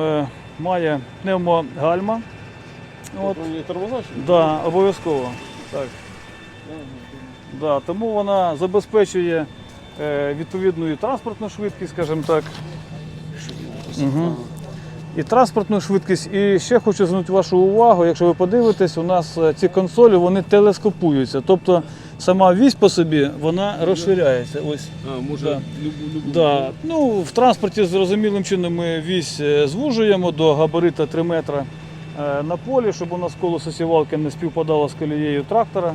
Е, Має пневмогальма. От, От. Да, обов'язково. Так. Да, тому вона забезпечує е, відповідну і транспортну швидкість, скажімо так. Угу. І транспортну швидкість. І ще хочу звернути вашу увагу, якщо ви подивитесь, у нас е, ці консолі вони телескопуються. Тобто сама вісь по собі вона розширяється. Ось. А, може Да. любу, любу. Да. Ну, в транспорті зрозумілим чином ми вісь е, звужуємо до габарита 3 метра е, на полі, щоб у нас колесо сівалки не співпадало з колією трактора.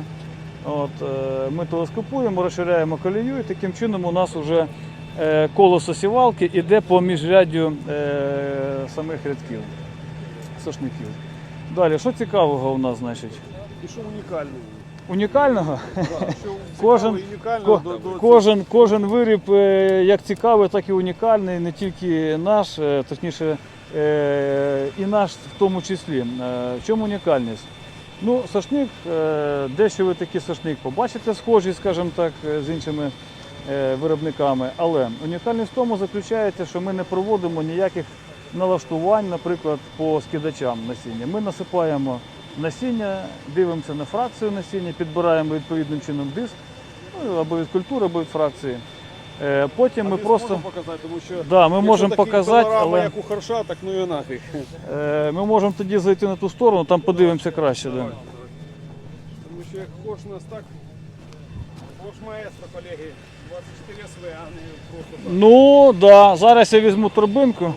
От, е, ми телескопуємо, розширяємо колію і таким чином у нас вже е, колесо сівалки йде по міжряддю самих рядків, сошників. Далі, що цікавого у нас, значить? І що унікальний. Унікального? Кожен- Ко- Кожен, кожен виріб е, як цікавий, так і унікальний, не тільки наш, е, точніше, е, і наш в тому числі. Е, В чому унікальність? Ну, сошник, е, дещо ви такий сошник побачите, схожий, скажімо так, е, з іншими е, виробниками. Але унікальність в тому заключається, що ми не проводимо ніяких налаштувань, наприклад, по скидачам насіння. Ми насипаємо насіння, дивимося на фракцію насіння, підбираємо відповідним чином диск, ну, або від культури, або від фракції. Е, Потім А ми просто показати, тому що да, ми можемо показати, але як у харша, так ну і нафіг. е, ми можемо тоді зайти на ту сторону, там подивимося краще. Да. Тому що як хош нас так, хош маестро, колеги, 24 СВ, а не просто так. Ну, да, зараз я візьму торбинку.